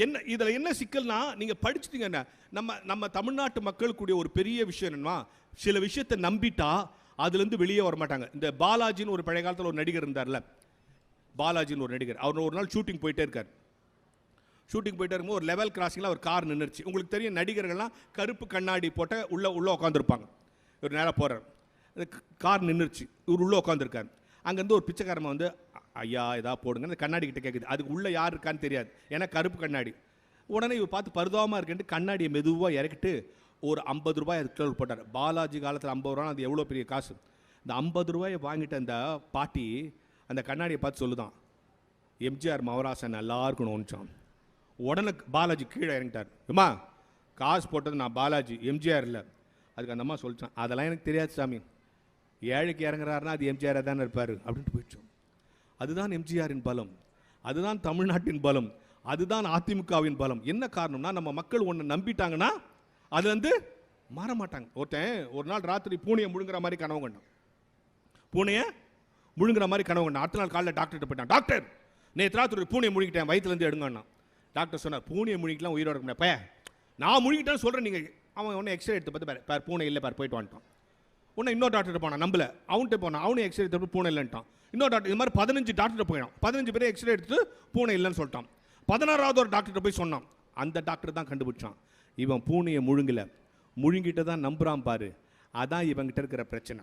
என்ன இதில் என்ன சிக்கல்னா நீங்கள் படிச்சிட்டீங்கன்னா நம்ம நம்ம தமிழ்நாட்டு மக்களுக்குடைய ஒரு பெரிய விஷயம் என்னன்னா சில விஷயத்தை நம்பிட்டா அதுலேருந்து வெளியே வர மாட்டாங்க இந்த பாலாஜின்னு ஒரு பழைய காலத்தில் ஒரு நடிகர் இருந்தார்ல பாலாஜின்னு ஒரு நடிகர் அவர் ஒரு நாள் ஷூட்டிங் போயிட்டே இருக்கார். ஷூட்டிங் போயிட்டு இருக்கும்போது ஒரு லெவல் கிராசிங்கில் ஒரு கார் நின்றுச்சு உங்களுக்கு தெரியும் நடிகர்கள்லாம் கருப்பு கண்ணாடி போட்ட உள்ளே உள்ளே உட்காந்துருப்பாங்க இவர் நேராக போகிறார் கார் நின்றுச்சு இவர் உள்ளே உட்காந்துருக்கார் அங்கேருந்து ஒரு பிச்சைக்காரமா வந்து ஐயா இதா போடுங்க அந்த கண்ணாடி கிட்ட கேட்குது அதுக்கு உள்ளே யார் இருக்கான்னு தெரியாது. ஏன்னா கருப்பு கண்ணாடி. உடனே இவ பார்த்து பரிதாபமாக இருக்குன்ட்டு கண்ணாடியை மெதுவாக இறக்கிட்டு ஒரு ஐம்பது ரூபாய் அதுக்கு போட்டார். பாலாஜி காலத்தில் ஐம்பது ரூபா அது எவ்வளோ பெரிய காசு? இந்த ஐம்பது ரூபாயை வாங்கிட்ட அந்த பாட்டி அந்த கண்ணாடியை பார்த்து சொல்லுதான். எம்ஜிஆர் மவராசன் நல்லா இருக்கணும்னுச்சான் உடனே பாலாஜி கீழே இறங்கிட்டார். அம்மா காசு போட்டது நான் பாலாஜி எம்ஜிஆர் இல்லை. அதுக்கு அந்த அம்மா சொல்லிச்சான். அதெல்லாம் எனக்கு தெரியாது சாமி. ஏழைக்கு இறங்குறாருன்னா அது எம்ஜிஆராக தானே இருப்பார். அப்படின்ட்டு போயிடுச்சோம். அதுதான் எம்ஜிஆரின் பலம். அதுதான் தமிழ்நாட்டின் பலம். அதுதான் அதிமுகவின் பலம். என்ன காரணம்னா நம்ம மக்கள் ஒன்று நம்பிட்டாங்கன்னா அது வந்து மாற மாட்டாங்க ஒருத்தன் ஒரு நாள் ராத்திரி பூனையை முழுங்குற மாதிரி கனவு கண்டான். பூனையை முழுங்குற மாதிரி கனவு கண்டான். அடுத்த நாள் காலையில் டாக்டர்கிட்ட போயிட்டான். டாக்டர் நேற்று ராத்திரி பூனையை முழுங்கிட்டேன். வயிற்றுலேருந்து எடுங்கண்ணா டாக்டர் சொன்னார் பூனையை முழுங்கிக்கலாம் உயிரோட இருக்க முடியாது. பையன் நான் முழுங்கிட்டேன்னு சொல்கிறேன் நீங்கள் அவன் ஒன்று எக்ஸ்ரே எடுத்து பார்த்து பார் பூனை இல்லை பார் போயிட்டு வந்துட்டான் உன்னை இன்னொரு டாக்டர் போனான் நம்பல. அவன்கிட்ட போனான் அவனும் எக்ஸ்ரே எடுத்து பூனை இல்லைன்ட்டான். இன்னொரு டாக்டர் இது மாதிரி பதினஞ்சு டாக்டர் போயிடான் பதினஞ்சு பேர் எக்ஸ்ரே எடுத்து பூனை இல்லைன்னு சொல்லிட்டான். பதினாறாவது ஒரு டாக்டர் போய் சொன்னான். அந்த டாக்டர் தான் கண்டுபிடிச்சான். இவன் பூனையை முழுங்கல. முழுங்கிட்டு தான் நம்புகிறான் பாரு. அதான் இவங்கிட்ட இருக்கிற பிரச்சனை.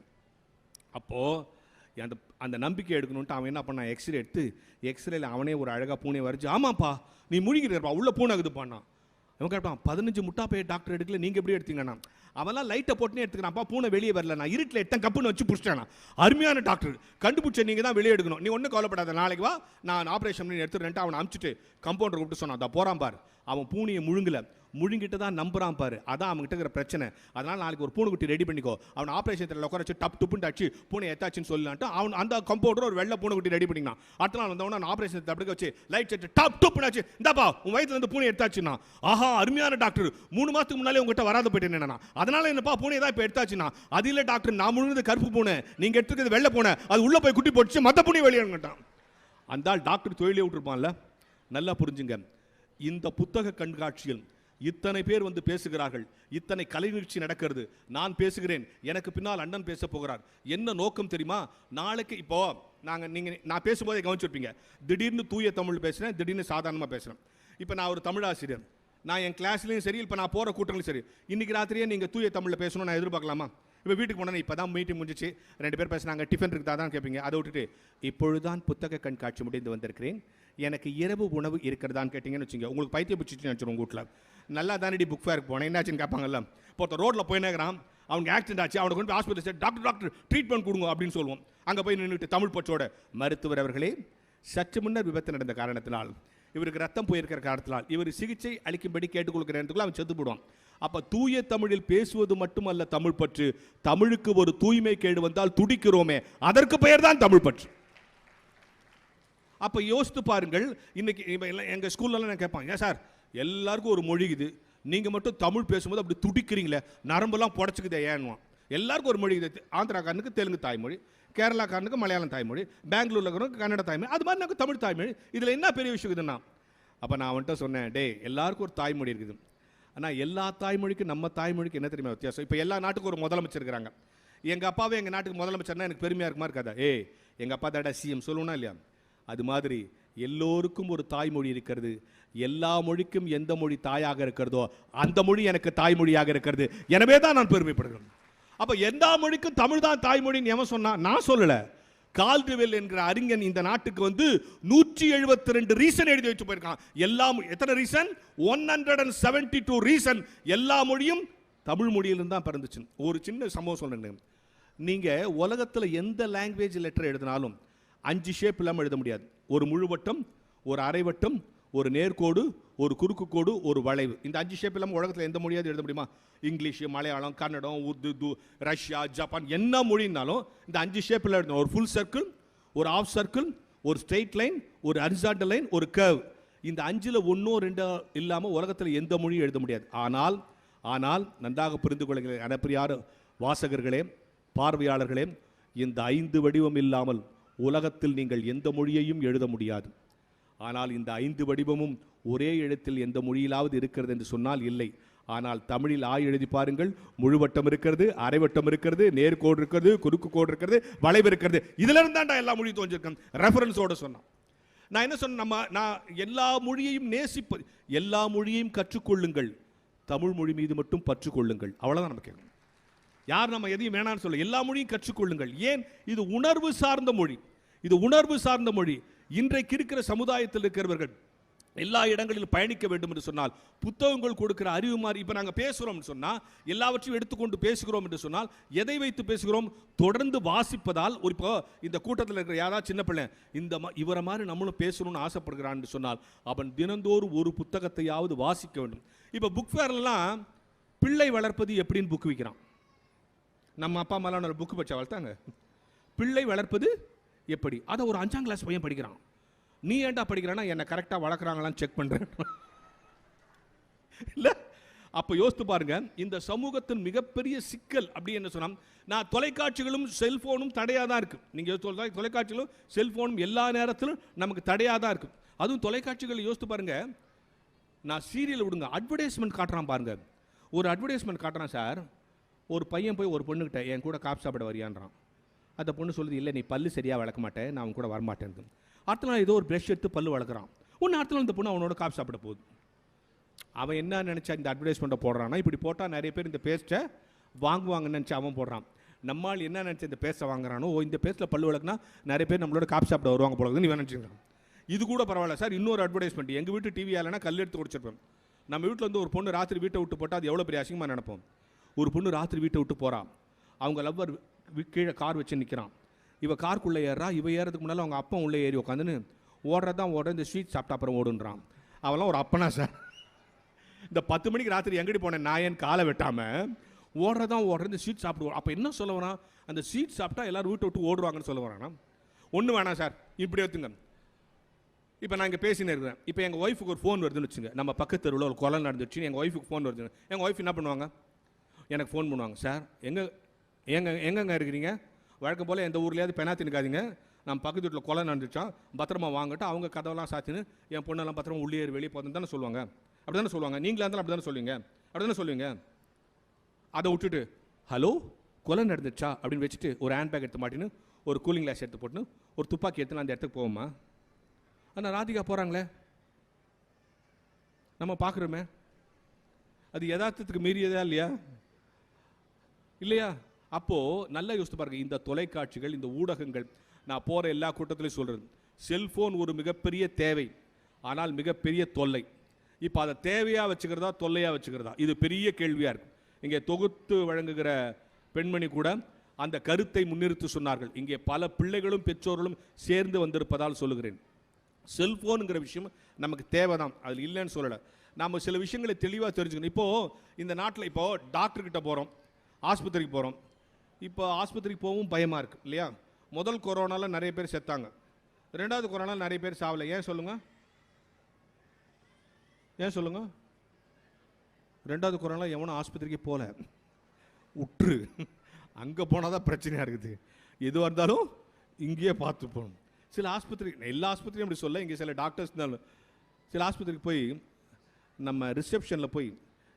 அப்போது அந்த அந்த நம்பிக்கை எடுக்கணுன்ட்டு அவன் என்ன பண்ணான்? எக்ஸ்ரே எடுத்து எக்ஸ்ரேல அவனே ஒரு அழகாக பூனை வரைஞ்சி ஆமாப்பா நீ முழுங்கிட்டேப்பா உள்ளே பூனை இருக்குதுப்பான்னா இவன் கேட்பான் பதினஞ்சு முட்டா டாக்டர் எடுக்கல நீங்கள் எப்படி எடுத்தீங்கண்ணா? அவெல்லாம் லைட்டை போட்டுனே எடுத்துக்கிறான்ப்பா பூனை வெளியே வரல நான் இருட்டில் எட்டன் கப்புன்னு வச்சு பிடிச்சிட்டானா? அருமையான டாக்டர் கண்டுபிடிச்ச நீங்கள் தான் வெளியே எடுக்கணும். நீ ஒன்றும் கவலைப்படாத. நாளைக்கு வா. நான் ஆப்ரேஷன் பண்ணி எடுத்துறேன்ட்டு அவனை அமுச்சிட்டு கம்பவுண்டர் கூப்பிட்டு சொன்னான். அதை போகிறான் பார். அவன் பூனையை முழுங்கல. முழுங்கிட்டு தான் நம்புறான் பாரு. அதான் அவங்ககிட்ட இருக்கிற பிரச்சனை. அதனால் நாளைக்கு ஒரு பூனைக்குட்டி ரெடி பண்ணிக்கோ. அவன் ஆப்ரேஷன் தேட்டரில் உட்கார வச்சு டப் டுப்புன்னு அடிச்சு பூனை எத்தாச்சுன்னு சொல்லலான்ட்டு அவன் அந்த கம்பவுண்டர் ஒரு வெள்ளை பூனைக்குட்டி ரெடி பண்ணிக்கலாம் அடுத்த நாள் வந்தவன நான் ஆப்ரேஷன் தேட்டருக்கு வச்சு லைட் செட்டு டப் டுப்புன்னு ஆச்சு இந்தாப்பா உன் வயிற்றுல இருந்து பூனை எடுத்தாச்சுன்னா ஆஹா அருமையான டாக்டர் மூணு மாதத்துக்கு முன்னாலே உங்ககிட்ட வராத போயிட்டேன் என்னன்னா. அதனால என்னப்பா பூனை தான் இப்போ எடுத்தாச்சுன்னா. அது இல்லை டாக்டர் நான் முழுந்தது கருப்பு பூனை. நீங்கள் எடுத்துக்கிறது வெள்ளை பூனை. அது உள்ளே போய் குட்டி போட்டுச்சு மற்ற பூனை வெளியேட்டான் அந்த டாக்டர் தொழிலே விட்டுருப்பான்ல. நல்லா புரிஞ்சுங்க. இந்த புத்தக கண்காட்சியில் இத்தனை பேர் வந்து பேசுகிறார்கள். இத்தனை கலை நிகழ்ச்சி நடக்கிறது. நான் பேசுகிறேன். எனக்கு பின்னால் அண்ணன் பேச போகிறார். என்ன நோக்கம் தெரியுமா? நாளைக்கு இப்போ நாங்கள் நீங்கள் நான் பேசும்போதே கவனிச்சிருப்பீங்க. திடீர்னு தூய தமிழ் பேசுகிறேன் திடீர்னு சாதாரணமாக பேசுகிறேன் இப்போ நான் ஒரு தமிழ் ஆசிரியர். நான் என் கிளாஸ்லேயும் சரி இப்போ நான் போகிற கூட்டங்களும் சரி. இன்றைக்கி ராத்திரியே நீங்கள் தூய தமிழில் பேசணும் நான் எதிர்பார்க்கலாமா? இப்போ வீட்டுக்கு போனால் இப்போ தான் மீட்டிங் முடிஞ்சிச்சு. ரெண்டு பேர் பேசினாங்க டிஃபன் இருக்குதா? தான் கேட்பீங்க அதை விட்டுட்டு இப்பொழுதுதான் புத்தக கண்காட்சி முடிந்து வந்திருக்கிறேன். எனக்கு இரவு உணவு இருக்கிறதான்னு கேட்டிங்கன்னு வச்சுங்க உங்களுக்கு பைத்திய பிடிச்சிட்டு நினச்சிரும் உங்கள் வீட்டில் நல்லா தானடி புக் ஃபேருக்கு போனேன். என்னாச்சுன்னு கேட்பாங்கல்ல இப்போ ஒருத்தர் ரோட்டில் போயினேங்கிறான். அவனுக்கு ஆக்சிடென்ட் ஆச்சு. அவனுக்கு கொண்டு ஆஸ்பத்திரி சார் டாக்டர் டாக்டர் ட்ரீட்மெண்ட் கொடுங்க அப்படின்னு சொல்லுவோம். அங்கே போய் நின்றுட்டு தமிழ் பச்சோட மருத்துவர் அவர்களே சற்று முன்னர் விபத்து நடந்த காரணத்தினால் இவருக்கு ரத்தம் போயிருக்கிற காரணத்தினால் இவர் சிகிச்சை அளிக்கும்படி கேட்டுக்கொள்கிற நேரத்துக்குள்ள அவன் செத்து போடுவான் அப்போ தூய தமிழில் பேசுவது மட்டுமல்ல தமிழ் பற்று. தமிழுக்கு ஒரு தூய்மை கேடு வந்தால் துடிக்கிறோமே. அதற்கு பெயர் தான் தமிழ் பற்று. அப்போ யோசித்து பாருங்கள் இன்னைக்கு எங்கள் எல்லாம் ஸ்கூல்லலாம் நான் கேட்பாங்க ஏன் சார் எல்லாருக்கும் ஒரு மொழி இது. நீங்கள் மட்டும் தமிழ் பேசும்போது அப்படி துடிக்கிறீங்களே நரம்பெல்லாம் புடச்சிக்குதே ஏன்னுவான்? எல்லாருக்கும் ஒரு மொழி இது. ஆந்திராக்காரனுக்கு தெலுங்கு தாய்மொழி கேரளாக்காரனுக்கு மலையாளம் தாய்மொழி பெங்களூரில் இருக்கிறவங்க கன்னட தாய்மொழி அது மாதிரி எனக்கு தமிழ் தாய்மொழி. இதில் என்ன பெரிய விஷயம் இதுன்னா அப்போ நான் அவன்கிட்ட சொன்னேன் டேய் எல்லாருக்கும் ஒரு தாய்மொழி இருக்குது. ஆனால் எல்லா தாய்மொழிக்கும் நம்ம தாய்மொழிக்கு என்ன தெரியுமா வித்தியாசம்? இப்போ எல்லா நாட்டுக்கும் ஒரு முதலமைச்சர் இருக்கிறாங்க எங்கள் அப்பாவே எங்கள் நாட்டுக்கு முதலமைச்சர்னா எனக்கு பெருமையாக இருக்குமா இருக்காதா? ஏ எங்கள் அப்பா தாடா சிஎம் சொல்லுவோம்னா இல்லையா? அது மாதிரி எல்லோருக்கும் ஒரு தாய்மொழி இருக்கிறது. எல்லா மொழிக்கும் எந்த மொழி தாயாக இருக்கிறதோ அந்த மொழி எனக்கு தாய்மொழியாக இருக்கிறது. எனவே தான் நான் பெருமைப்படுகிறேன். அப்போ எந்த மொழிக்கும் தமிழ் தான் தாய்மொழின்னு எவன் சொன்னால் நான் சொல்லலை. கால்டுவெல் என்கிற அறிஞன் இந்த நாட்டுக்கு வந்து நூற்றி எழுபத்தி ரெண்டு ரீசன் எழுதி வச்சு போயிருக்கான். எல்லா எத்தனை reason? One hundred and seventy two reason. எல்லா மொழியும் தமிழ் மொழியிலிருந்து தான் பிறந்துச்சு. ஒரு சின்ன சம்பவம் சொல்றேன் நீங்க உலகத்துல எந்த லாங்குவேஜ் லெட்டர் எழுதினாலும் அஞ்சு ஷேப் இல்லாமல் எழுத முடியாது. ஒரு முழுவட்டம் ஒரு அரைவட்டம் ஒரு நேர்கோடு ஒரு குறுக்கு கோடு ஒரு வளைவு. இந்த அஞ்சு ஷேப் இல்லாமல் உலகத்தில் எந்த மொழியாவது எழுத முடியுமா? இங்கிலீஷ் மலையாளம் கன்னடம் உருது து ரஷ்யா ஜப்பான் என்ன மொழினாலும் இந்த அஞ்சு ஷேப்பில் எழுதணும். ஒரு ஃபுல் சர்க்கிள் ஒரு ஆஃப் சர்க்கிள் ஒரு ஸ்ட்ரெயிட் லைன் ஒரு ஹரிசாண்டல் லைன் ஒரு கர்வ் இந்த அஞ்சில் ஒன்றோ ரெண்டோ இல்லாமல் உலகத்தில் எந்த மொழியும் எழுத முடியாது. ஆனால் ஆனால் நன்றாக புரிந்து கொள்கிறேன் அனப்பிரியார் வாசகர்களே பார்வையாளர்களே இந்த ஐந்து வடிவம் இல்லாமல் உலகத்தில் நீங்கள் எந்த மொழியையும் எழுத முடியாது. ஆனால் இந்த ஐந்து வடிவமும் ஒரே எழுத்தில் எந்த மொழியிலாவது இருக்கிறது என்று சொன்னால் இல்லை. ஆனால் தமிழில் ஆய் எழுதி பாருங்கள். முழுவட்டம் இருக்கிறது அரைவட்டம் இருக்கிறது நேர்கோடு இருக்கிறது குறுக்கு கோடு இருக்கிறது வளைவு இருக்கிறது. இதுல இருந்தாண்டா எல்லா மொழியும் தோன்றிருக்கேன் ரெஃபரன்ஸோட சொன்னான். நான் என்ன சொன்னேன் நம்ம நான் எல்லா மொழியையும் நேசிப்பது எல்லா மொழியையும் கற்றுக்கொள்ளுங்கள். தமிழ் மொழி மீது மட்டும் பற்றுக்கொள்ளுங்கள். அவ்வளோதான் நம்ம கேட்கணும். யார் நம்ம எதையும் வேணாம்னு சொல்ல எல்லா மொழியும் கற்றுக்கொள்ளுங்கள். ஏன்? இது உணர்வு சார்ந்த மொழி. இது உணர்வு சார்ந்த மொழி. இன்றைக்கு இருக்கிற சமுதாயத்தில் இருக்கிறவர்கள் எல்லா இடங்களிலும் பயணிக்க வேண்டும் என்று சொன்னால் புத்தகங்கள் கொடுக்கிற அறிவு மாதிரி இப்போ நாங்கள் பேசுகிறோம் சொன்னால் எல்லாவற்றையும் எடுத்துக்கொண்டு பேசுகிறோம் என்று சொன்னால் எதை வைத்து பேசுகிறோம்? தொடர்ந்து வாசிப்பதால் ஒரு இப்போ இந்த கூட்டத்தில் இருக்கிற யாராவது சின்ன பிள்ளை இந்த மா- இவரை மாதிரி நம்மளும் பேசணும்னு ஆசைப்படுகிறான்னு சொன்னால் அவன் தினந்தோறும் ஒரு புத்தகத்தையாவது வாசிக்க வேண்டும். இப்போ புக் ஃபேர்லாம் பிள்ளை வளர்ப்பது எப்படின்னு புக் விற்கிறான் நம்ம அப்பா அம்மாலாம் ஒரு புக்கு பச்சா வளர்த்தாங்க. பிள்ளை வளர்ப்பது எப்படி? அதை ஒரு அஞ்சாம் கிளாஸ் பையன் படிக்கிறான். நீ ஏன்டா படிக்கிறானா என்னை கரெக்டாக வளர்க்குறாங்களான்னு செக் பண்ணுறேன் இல்லை? அப்போ யோசித்து பாருங்க இந்த சமூகத்தின் மிகப்பெரிய சிக்கல் அப்படி என்ன சொன்னால் நான் தொலைக்காட்சிகளும் செல்ஃபோனும் தடையாக தான் இருக்குது நீங்கள் சொல்கிறா தொலைக்காட்சிகளும் செல்ஃபோனும் எல்லா நேரத்திலும் நமக்கு தடையாக தான் இருக்குது அதுவும் தொலைக்காட்சிகள் யோசித்து பாருங்க நான் சீரியல் விடுங்க அட்வர்டைஸ்மெண்ட் காட்டுறான் பாருங்க. ஒரு அட்வர்டைஸ்மெண்ட் காட்டுறான் சார் ஒரு பையன் போய் ஒரு பொண்ணுக்கிட்ட என் கூட காப் சாப்பிட வரியான்றான். அந்த பொண்ணு சொல்லுது இல்லை நீ பல்லு சரியாக வளர்க்க மாட்டேன் நான் அவன் கூட வரமாட்டேன் அடுத்த நாள் ஏதோ ஒரு ப்ரெஷ் எடுத்து பல்லு வளர்க்குறான். ஒன்று அடுத்த நாள் இந்த பொண்ணு அவனோட காப்பு சாப்பிட போகுது. அவன் என்ன நினச்சா இந்த அட்வர்டைஸ்மெண்ட்டை போடுறான்னா இப்படி போட்டால் நிறைய பேர் இந்த பேஸ்ட்டை வாங்குவாங்கன்னு நினச்சி அவன் போடுறான். நம்மால் என்ன நினச்சி இந்த பேஸ்ட்டை வாங்குறானோ ஓ இந்த பேஸ்ட்டில் பல்லு வளர்க்குனா நிறைய பேர் நம்மளோட காப்பி சாப்பிட வருவாங்க போல இவன் நினச்சிக்கிறான். இது கூட பரவாயில்ல சார் இன்னொரு அட்வர்டைஸ்மெண்ட் எங்கள் வீட்டு டிவி ஆலைனா கல் எடுத்து குடிச்சிருப்பேன். நம்ம வீட்டில் வந்து ஒரு பொண்ணு ராத்திரி வீட்டை விட்டு போட்டால் அது எவ்வளோ பெரிய அசிங்கமாக நினைப்போம். ஒரு பொண்ணு ராத்திரி வீட்டை விட்டு போகிறான் அவங்க லவ்வர் கீழே கார் வச்சு நிற்கிறான் இவ கார்க்குள்ளே ஏறா இவ ஏறதுக்கு முன்னால் அவங்க அப்பா உள்ளே ஏறி உட்காந்துன்னு ஓடுறதான் ஓடுற இந்த ஸ்வீட் சாப்பிட்டா அப்புறம் ஓடுன்றான். அவெல்லாம் ஒரு அப்பனா சார் இந்த பத்து மணிக்கு ராத்திரி எங்கடி போனேன் நாயன் காலை வெட்டாமல் ஓடுறதான் ஓடுற இந்த ஸ்வீட் சாப்பிடுவோம் அப்போ என்ன சொல்ல வரான்? அந்த சீட் சாப்பிட்டா எல்லோரும் வீட்டை விட்டு ஓடுவாங்கன்னு சொல்ல வரானா? ஒன்று வேணாம் சார் இப்படி எடுத்துங்க. இப்போ நான் இங்கே பேசினே இருக்கிறேன். இப்போ எங்கள் ஒய்ஃபுக்கு ஒரு ஃபோன் வருதுன்னு வச்சுங்க. நம்ம பக்கத்து தெருவில் ஒரு கொலை நடந்துச்சு எங்கள் ஒய்ஃபுக்கு ஃபோன் வருது. எங்கள் ஒய்ஃப் என்ன பண்ணுவாங்க? எனக்கு ஃபோன் பண்ணுவாங்க. சார் எங்கே எங்க எங்கெங்க இருக்கிறீங்க? வழக்கம் போல் எந்த ஊர்லேயாவது பெனா நிற்காதீங்க நம்ம பக்கத்து வீட்டில் கொலை நடந்துச்சான் பத்திரமா வாங்கிட்டு அவங்க கதவெல்லாம் சாத்தின்னு என் பொண்ணெல்லாம் பத்திரமா உள்ளே ஏறி வெளியே போதுன்னு தானே சொல்லுவாங்க. அப்படி தானே சொல்லுவாங்க. நீங்களாக இருந்தாலும் அப்படி தானே சொல்லுவீங்க. அப்படி தானே சொல்லுவீங்க. அதை விட்டுட்டு ஹலோ கொலை நடந்துச்சா? அப்படின்னு வச்சுட்டு ஒரு ஹேண்ட் பேக் எடுத்து மாட்டின்னு ஒரு கூலிங் கிளாஸ் எடுத்து போட்டுன்னு ஒரு துப்பாக்கி எடுத்து நான் அந்த இடத்துக்கு போவோமா? ஆனால் ராதிகா போகிறாங்களே நம்ம பார்க்குறோமே. அது யதார்த்தத்துக்கு மீறியதா இல்லையா? இல்லையா? அப்போது நல்லா யோசித்து பாருங்கள் இந்த தொலைக்காட்சிகள் இந்த ஊடகங்கள் நான் போகிற எல்லா கூட்டத்திலையும் சொல்கிறேன் செல்ஃபோன் ஒரு மிகப்பெரிய தேவை ஆனால் மிகப்பெரிய தொல்லை. இப்போ அதை தேவையாக வச்சுக்கிறதா தொல்லையாக வச்சுக்கிறதா? இது பெரிய கேள்வியாக இருக்கும். இங்கே தொகுத்து வழங்குகிற பெண்மணி கூட அந்த கருத்தை முன்னிறுத்தி சொன்னார்கள். இங்கே பல பிள்ளைகளும் பெற்றோர்களும் சேர்ந்து வந்திருப்பதால் சொல்லுகிறேன். செல்ஃபோனுங்கிற விஷயம் நமக்கு தேவைதான் அதில் இல்லைன்னு சொல்லலை. நாம் சில விஷயங்களை தெளிவாக தெரிஞ்சுக்கணும். இப்போது இந்த நாட்டில் இப்போது டாக்டர்கிட்ட போகிறோம் ஆஸ்பத்திரிக்கு போகிறோம் இப்போ ஆஸ்பத்திரிக்கு போகவும் பயமாக இருக்குது இல்லையா? முதல் கொரோனாவில் நிறைய பேர் செத்தாங்க. ரெண்டாவது கொரோனாவில் நிறைய பேர் சாவலை. ஏன் சொல்லுங்கள் ஏன் சொல்லுங்கள் ரெண்டாவது கொரோனாவில் எவனும் ஆஸ்பத்திரிக்கு போகல உற்று. அங்கே போனால் தான் பிரச்சனையாக இருக்குது. எதுவாக இருந்தாலும் இங்கேயே பார்த்து போகணும். சில ஆஸ்பத்திரி எல்லா ஆஸ்பத்திரியும் அப்படி சொல்ல இங்கே சில டாக்டர்ஸ் இருந்தாலும். சில ஆஸ்பத்திரிக்கு போய் நம்ம ரிசப்ஷனில் போய்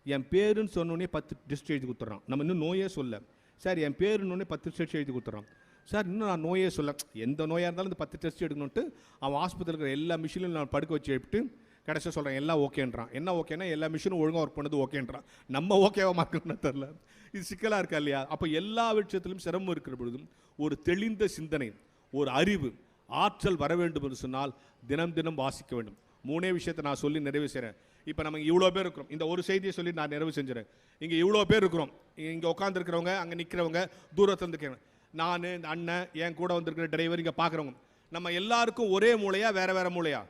என் பேருன்னு சொன்னோடனே பத்து டெஸ்ட் எழுதி கொடுத்துட்றான் நம்ம இன்னும் நோயே சொல்ல சார் என் பேருன்னு பத்து டெஸ்ட் எழுதி கொடுத்துட்றான். சார் இன்னும் நான் நோயே சொல்ல எந்த நோயாக இருந்தாலும் இந்த பத்து டெஸ்ட் எடுக்கணுன்ட்டு அவன் ஆஸ்பத்திரியில் இருக்கிற எல்லா மிஷினும் நான் படுக்க வச்சு எழுப்பிட்டு கடைசியாக சொல்கிறேன் எல்லாம் ஓகேன்றான். என்ன ஓகேன்னா எல்லா மிஷினும் ஒழுங்காக ஒர்க் பண்ணது ஓகேன்றான். நம்ம ஓகேவா மார்க்கணும்னு தெரில இது சிக்கலாக இருக்கா இல்லையா? அப்போ எல்லா விஷயத்திலும் சிரமம் இருக்கிற பொழுதும் ஒரு தெளிந்த சிந்தனை ஒரு அறிவு ஆற்றல் வர வேண்டும் என்று சொன்னால் தினம் தினம் வாசிக்க வேண்டும். மூணே விஷயத்தை நான் சொல்லி நிறைவு செய்கிறேன் இப்போ நம்ம இவ்வளோ பேர் இருக்கிறோம். இந்த ஒரு செய்தியை சொல்லி நான் நிறைவு செஞ்சுறேன். இங்கே இவ்வளோ பேர் இருக்கிறோம். இங்கே உட்காந்துருக்கிறவங்க அங்கே நிற்கிறவங்க தூரத்தில் இருந்துக்கிறவங்க நான் இந்த அண்ணன் என் கூட வந்திருக்கிற டிரைவர் இங்கே பார்க்குறவங்க நம்ம எல்லாருக்கும் ஒரே மூளையா வேற வேற மூளையா?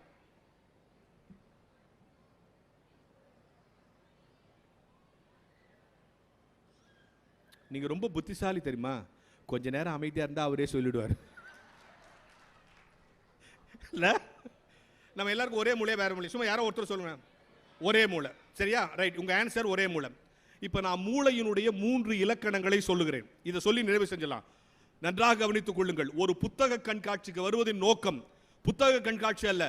நீங்க ரொம்ப புத்திசாலி தெரியுமா? கொஞ்ச நேரம் அமைதியா இருந்தா அவரே சொல்லிடுவார். இல்லை? நம்ம எல்லாருக்கும் ஒரே மூளையா வேற மூளை சும்மா யாரோ ஒருத்தர் சொல்லுவேன் ஒரே மூளை. சரியா? ரைட் உங்கள் ஆன்சர் ஒரே மூலம் இப்போ நான் மூளையினுடைய மூன்று இலக்கணங்களை சொல்லுகிறேன். இதை சொல்லி நிறைவு செஞ்சலாம். நன்றாக கவனித்துக் கொள்ளுங்கள். ஒரு புத்தக கண்காட்சிக்கு வருவதின் நோக்கம் புத்தக கண்காட்சி அல்ல.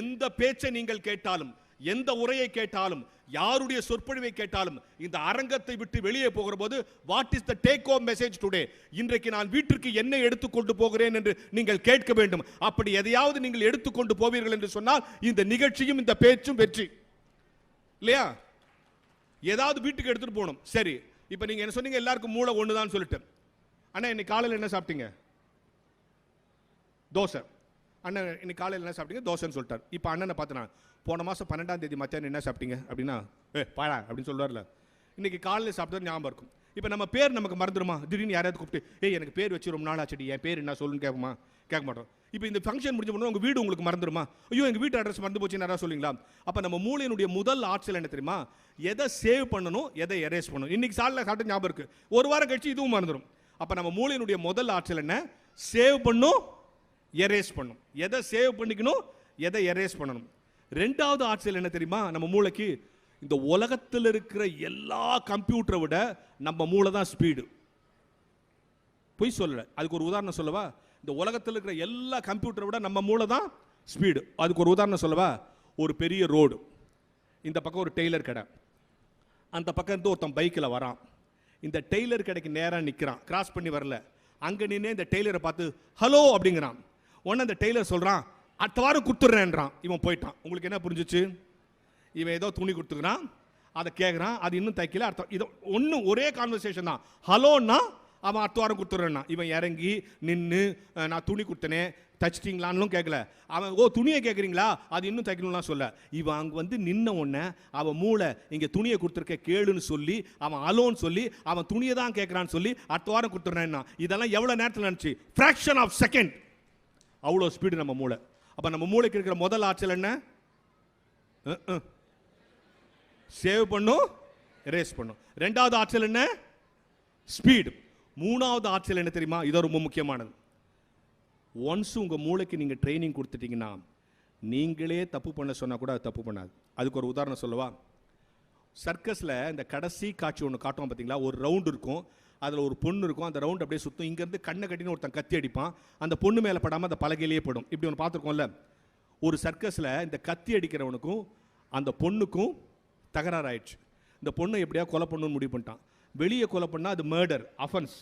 எந்த பேச்சை நீங்கள் கேட்டாலும் எந்த உரையை கேட்டாலும் யாருடைய சொற்பொழிவை கேட்டாலும் இந்த அரங்கத்தை விட்டு வெளியே போகிற போது what is the take home message today இன்றைக்கு நான் வீட்டிற்கு என்ன எடுத்துக்கொண்டு போகிறேன் என்று நீங்கள் கேட்க வேண்டும். அப்படி எதையாவது நீங்கள் எடுத்துக்கொண்டு போவீர்கள் என்று சொன்னால் இந்த நிகழ்ச்சியும் இந்த பேச்சும் வெற்றி. இல்லையா? ஏதாவது வீட்டுக்கு எடுத்துகிட்டு போகணும். சரி இப்போ நீங்கள் என்ன சொன்னீங்க? எல்லாருக்கும் மூளை ஒண்ணுதான் சொல்லிட்டு. அண்ணா இன்னைக்கு காலையில் என்ன சாப்பிட்டீங்க? தோசை. அண்ணன் இன்னைக்கு காலையில் என்ன சாப்பிட்டீங்க? தோசைன்னு சொல்லிட்டார். இப்போ அண்ணனை பார்த்து நான் போன மாதம் பன்னெண்டாம் தேதி மத்தியானம் என்ன சாப்பிட்டீங்க? அப்படின்னா ஏ பாடா அப்படின்னு சொல்லுவார்ல இன்னைக்கு காலையில் சாப்பிட்டது ஞாபகம் இருக்கும். இப்போ நம்ம பேர் நமக்கு மறந்துடுமா? திடீர்னு யாராவது கூப்பிட்டு ஏய் எனக்கு பேர் வச்சு ரொம்ப நாள் என் பேர் என்ன சொல்லுன்னு கேட்குமா கேட்க மாட்டோம். இப்போ இந்த ஃபங்க்ஷன் முடிஞ்ச உடனே உங்கள் வீடு உங்களுக்கு மறந்துடுமா? ஐயோ எங்கள் வீட்டு அட்ரஸ் மறந்து போச்சுன்னு யாராவது சொல்லுங்களா அப்போ நம்ம மூளையினுடைய முதல் ஆற்றல் என்ன தெரியுமா? எதை சேவ் பண்ணணும் எதை எரேஸ் பண்ணணும். இன்னைக்கு சாலில் சாப்பிட்டு ஞாபகம் இருக்குது ஒரு வாரம் கழிச்சு இதுவும் மறந்துடும். அப்போ நம்ம மூளையினுடைய முதல் ஆற்றல் என்ன? சேவ் பண்ணும் எரேஸ் பண்ணும். எதை சேவ் பண்ணிக்கணும் எதை எரேஸ் பண்ணணும். ரெண்டாவது ஆற்றல் என்ன தெரியுமா? நம்ம மூளைக்கு இந்த உலகத்தில் இருக்கிற எல்லா கம்ப்யூட்டரை விட நம்ம மூளை தான் ஸ்பீடு பொய் சொல்லலை. அதுக்கு ஒரு உதாரணம் சொல்லவா? இந்த உலகத்தில் இருக்கிற எல்லா கம்ப்யூட்டரை விட நம்ம மூளை தான் ஸ்பீடு அதுக்கு ஒரு உதாரணம் சொல்லவா? ஒரு பெரிய ரோடு இந்த பக்கம் ஒரு டெய்லர் கடை. அந்த பக்கம் இருந்து ஒருத்தன் பைக்கில் வரான். இந்த டெய்லர் கடைக்கு நேராக நிற்கிறான் கிராஸ் பண்ணி வரல. அங்கே நின்று இந்த டெய்லரை பார்த்து ஹலோ அப்படிங்கிறான். உடனே அந்த டெய்லர் சொல்கிறான் அடுத்த வாரம் கொடுத்துட்றேன்றான் இவன் போயிட்டான். உங்களுக்கு என்ன புரிஞ்சிச்சு? இவன் ஏதோ துணி கொடுத்துக்கிறான் அதை கேட்குறான் அது இன்னும் தைக்கல அடுத்த இது ஒன்றும் ஒரே கான்வர்சேஷன் தான். ஹலோன்னா அவன் அடுத்த வாரம் கொடுத்துட்றேன்னா. இவன் இறங்கி நின்று நான் துணி கொடுத்தனே தச்சிட்டிங்களான்னு கேட்கல அவன் ஓ துணியை கேட்குறீங்களா அது இன்னும் தைக்கணும்லாம் சொல்ல. இவன் அங்கே வந்து நின்ன உடனே அவன் மூளை இங்கே துணியை கொடுத்துருக்க கேளுன்னு சொல்லி அவன் அலோன்னு சொல்லி அவன் துணியை தான் கேட்குறான்னு சொல்லி அடுத்த வாரம் கொடுத்துட்றேன்னா. இதெல்லாம் எவ்வளோ நேரத்தில் நினச்சி ஃப்ராக்ஷன் ஆஃப் செகண்ட் அவ்வளோ ஸ்பீடு நம்ம மூளை. அப்போ நம்ம மூளைக்கு இருக்கிற முதல் ஆற்றல் என்ன? சேவ் பண்ணும் ரேஸ் பண்ணும் ரெண்டாவது ஆற்றல் என்ன? ஸ்பீடு மூணாவது ஆற்றல் என்ன தெரியுமா? இது ரொம்ப முக்கியமானது. ஒன்ஸ் உங்கள் மூளைக்கு நீங்கள் ட்ரைனிங் கொடுத்துட்டீங்கன்னா நீங்களே தப்பு பண்ண சொன்னால் கூட அது தப்பு பண்ணாது. அதுக்கு ஒரு உதாரணம் சொல்லவா? சர்க்கஸில் இந்த கடைசி காட்சி ஒன்று காட்டுவோம் பார்த்தீங்களா ஒரு ரவுண்ட் இருக்கும். அதில் ஒரு பொண்ணு இருக்கும். அந்த ரவுண்ட் அப்படியே சுற்றும் இங்கேருந்து கண்ணை கட்டின்னு ஒருத்தன் கத்தி அடிப்பான். அந்த பொண்ணு மேலே படாமல் அந்த பலகையிலேயே படும் இப்படி ஒன்று பார்த்துருக்கோம்ல? ஒரு சர்க்கஸில் இந்த கத்தி அடிக்கிறவனுக்கும் அந்த பொண்ணுக்கும் தகராறு ஆயிடுச்சு இந்த பொண்ணை எப்படியா கொலை பண்ணணும்னு முடிவு பண்ணிட்டான். வெளியே கொலை பண்ணால் அது மர்டர் அஃபென்ஸ்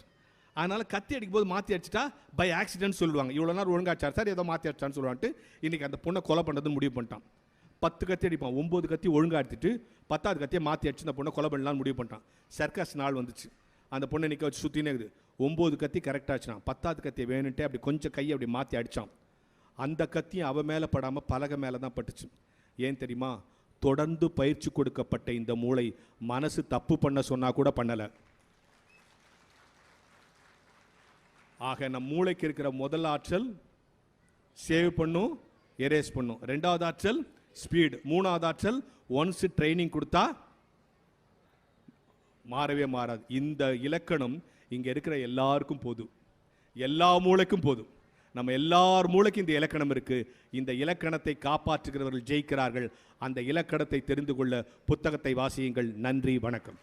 அதனால் கத்தி அடிக்கும் போது மாற்றி அடிச்சிட்டா பை ஆக்சிடென்ட் சொல்லுவாங்க. இவ்வளோ நேரம் ஒழுங்காச்சார் சார் ஏதோ மாற்றி அடிச்சான்னு சொல்லுவான்ட்டு இன்னைக்கு அந்த பொண்ணை கொலை பண்ணுறதுன்னு முடிவு பண்ணிட்டான். பத்து கத்தி அடிப்பான். ஒம்பது கத்தி ஒழுங்கா எடுத்துட்டு பத்தாவது கத்தியை மாற்றி அடிச்சு அந்த பொண்ணை கொலை பண்ணலான்னு முடிவு பண்ணிட்டான். சர்க்கஸ் நாள் வந்துச்சு. அந்த பொண்ணை நிற்க வச்சு சுற்றினே இருக்குது. ஒம்பது கத்தி கரெக்டாச்சுனா பத்தாவது கத்தியை வேணுன்ட்டே அப்படி கொஞ்சம் கையை அப்படி மாற்றி அடிச்சான். அந்த கத்தியும் அவன் மேலே படாமல் பலகை மேலே தான் பட்டுச்சு. ஏன் தெரியுமா? தொடர்ந்து பயிற்சி கொடுக்கப்பட்ட இந்த மூளை மனசு தப்பு பண்ண சொன்னா கூட பண்ணலை. ஆக நம் மூளைக்கு இருக்கிற முதல் ஆற்றல் சேவ் பண்ணும் எரேஸ் பண்ணும். ரெண்டாவது ஆற்றல் ஸ்பீடு மூணாவது ஆற்றல் ஒன்ஸ் ட்ரைனிங் கொடுத்தா மாறவே மாறாது. இந்த இலக்கணம் இங்க இருக்கிற எல்லாருக்கும் போதும். எல்லா மூளைக்கும் போதும். நம்ம எல்லார் மூளைக்கும் இந்த இலக்கணம் இருக்கு. இந்த இலக்கணத்தை காப்பாற்றுகிறவர்கள் ஜெயிக்கிறார்கள். அந்த இலக்கணத்தை தெரிந்து கொள்ள புத்தகத்தை வாசியுங்கள். நன்றி வணக்கம்.